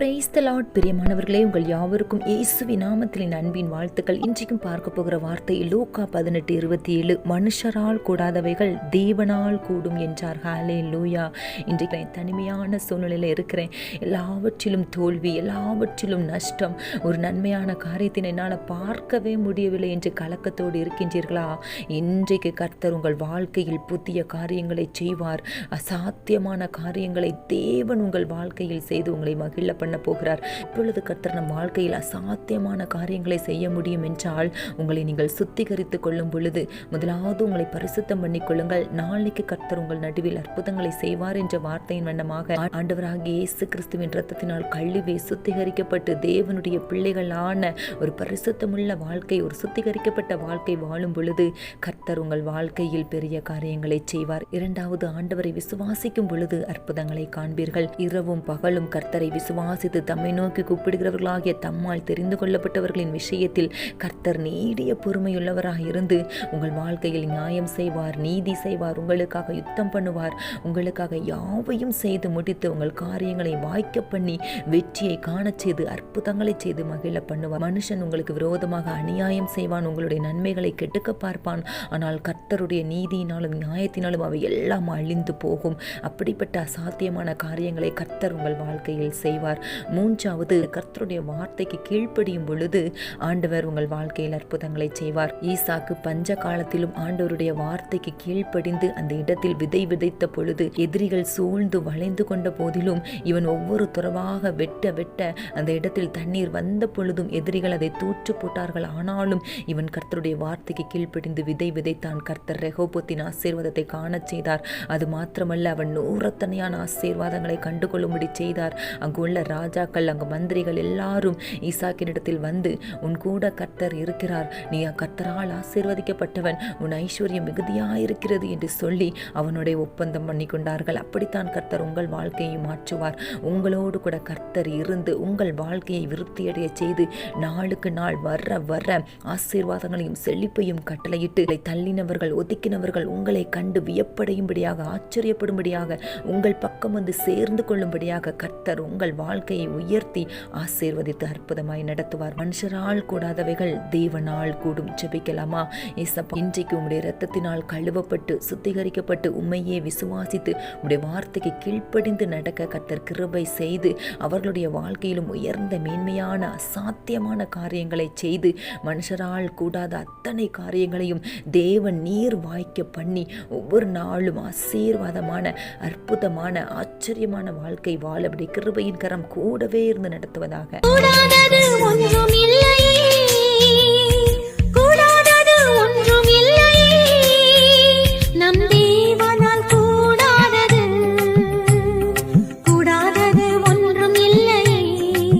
Praise the Lord. பிரியமானவர்களே உங்கள் யாவருக்கும் இயேசுவி நாமத்திலின் அன்பின் வாழ்த்துக்கள். இன்றைக்கும் பார்க்க போகிற வார்த்தை லூக்கா பதினெட்டு இருபத்தி ஏழு மனுஷரால் கூடாதவைகள் தேவனால் கூடும் என்றார். ஹாலே லூயா இன்றைக்கு நான் தனிமையான சூழ்நிலையில் இருக்கிறேன். எல்லாவற்றிலும் தோல்வி எல்லாவற்றிலும் நஷ்டம் ஒரு நன்மையான காரியத்தினை என்னால் பார்க்கவே முடியவில்லை என்று கலக்கத்தோடு இருக்கின்றீர்களா? இன்றைக்கு கர்த்தர் உங்கள் வாழ்க்கையில் புதிய காரியங்களை செய்வார். அசாத்தியமான காரியங்களை தேவன் உங்கள் வாழ்க்கையில் செய்து உங்களை மகிழ பண்ண போகிறார். இப்பொழுது கர்த்தர் நம் வாழ்க்கையில் அசாத்தியமான காரியங்களை செய்ய முடியும் என்றால் உங்களை நீங்கள் சுத்திகரித்து கொள்ளும் பொழுது முதலாவது உங்களை பரிசுத்தம் பண்ணி கொள்ளுங்கள். நாளைக்கு கர்த்தர் உங்கள் நடுவில் அற்புதங்களை செய்வார் என்ற வார்த்தையின் வண்ணமாக ஆண்டவராகிய இயேசு கிறிஸ்துவின் ரத்தத்தினால் கழுவி சுத்திகரிக்கப்பட்டு தேவனுடைய பிள்ளைகளான ஒரு பரிசுத்தமுள்ள வாழ்க்கை ஒரு சுத்திகரிக்கப்பட்ட வாழ்க்கை வாழும் பொழுது கர்த்தர் உங்கள் வாழ்க்கையில் பெரிய காரியங்களை செய்வார். இரண்டாவது ஆண்டவரை விசுவாசிக்கும் பொழுது அற்புதங்களை காண்பீர்கள். இரவும் பகலும் கர்த்தரை விசுவாசித்து தம்மை நோக்கி கூப்பிடுகிறவர்களாகிய தம்மால் தெரிந்து கொள்ளப்பட்டவர்களின் விஷயத்தில் கர்த்தர் நீடிய பொறுமையுள்ளவராக இருந்து உங்கள் வாழ்க்கையில் நியாயம் செய்வார் நீதி செய்வார் உங்களுக்காக யுத்தம் பண்ணுவார் உங்களுக்காக யாவையும் செய்து முடித்து உங்கள் காரியங்களை வாய்க்க பண்ணி வெற்றியை காணச் செய்து அற்புதங்களை செய்து மகிழ பண்ணுவார். மனுஷன் உங்களுக்கு விரோதமாக அநியாயம் செய்வான் உங்களுடைய நன்மைகளை கெடுக்க பார்ப்பான். ஆனால் கர்த்தருடைய நீதியினாலும் நியாயத்தினாலும் அவை எல்லாம் அழிந்து போகும். அப்படிப்பட்ட அசாத்தியமான காரியங்களை கர்த்தர் உங்கள் வாழ்க்கையில் செய்வார். மூன்றாவது கர்த்தருடைய வார்த்தைக்கு கீழ்ப்படியும் பொழுது ஆண்டவர் உங்கள் வாழ்க்கையில் அற்புதங்களை செய்வார். ஈசாக்கு பஞ்ச காலத்திலும் ஆண்டவருடைய வார்த்தைக்கு கீழ்ப்படிந்து அந்த இடத்தில் விதை விதைத்த பொழுது எதிரிகள் சூழ்ந்து வளைந்து கொண்ட போதிலும் இவன் ஒவ்வொரு துறவாக வெட்ட வெட்ட அந்த இடத்தில் தண்ணீர் வந்த பொழுதும் எதிரிகள் அதை தூற்று போட்டார்கள். ஆனாலும் இவன் கர்த்தருடைய வார்த்தைக்கு கீழ்ப்படிந்து விதை விதைத்தான். கர்த்தர் ரெகோபத்தின் ஆசீர்வாதத்தை காணச் செய்தார். அது மாத்திரமல்ல அவன் நூறத்தனையான ஆசீர்வாதங்களை கண்டுகொள்ளும்படி செய்தார். அங்குள்ள ராஜாக்கள் அங்கு மந்திரிகள் எல்லாரும் ஈசாக்கினிடத்தில் வந்து உன் கூட கர்த்தர் இருக்கிறார். நீ கர்த்தரால் ஆசீர்வதிக்கப்பட்டவன். உன் ஐஸ்வர்யம் மிகுதியாயிருக்கிறது என்று சொல்லி அவனுடைய ஒப்பந்தம் பண்ணி கொண்டார்கள். அப்படித்தான் கர்த்தர் உங்கள் வாழ்க்கையை மாற்றுவார். உங்களோடு கூட கர்த்தர் இருந்து உங்கள் வாழ்க்கையை விருத்தியடைய செய்து நாளுக்கு நாள் வர வர ஆசீர்வாதங்களையும் செழிப்பையும் கட்டளையிட்டு தள்ளினவர்கள் ஒதுக்கினவர்கள் உங்களை கண்டு வியப்படையும்படியாக ஆச்சரியப்படும்படியாக உங்கள் பக்கம் வந்து சேர்ந்து கொள்ளும்படியாக கர்த்தர் உங்கள் வாழ்க்கையை உயர்த்தி ஆசீர்வதித்து அற்புதமாய் நடத்துவார். மனுஷரால் கூடாதவைகள் தேவனால் கூடும். ஜெபிக்கலாமா? ஏசப்பா இன்றைக்கு உங்களுடைய இரத்தத்தினால் கழுவப்பட்டு சுத்திகரிக்கப்பட்டு உண்மையே விசுவாசித்து உங்களுடைய வார்த்தைக்கு கீழ்ப்படிந்து நடக்க கத்தர் கிருபை செய்து அவர்களுடைய வாழ்க்கையிலும் உயர்ந்த மேன்மையான அசாத்தியமான காரியங்களை செய்து மனுஷரால் கூடாத அத்தனை காரியங்களையும் தேவன் நீர் வாய்க்க பண்ணி ஒவ்வொரு நாளும் ஆசீர்வாதமான அற்புதமான ஆச்சரியமான வாழ்க்கை வாழ அப்படி கிருபையின் கரம் கூடவே இருந்து நடத்துவதாக.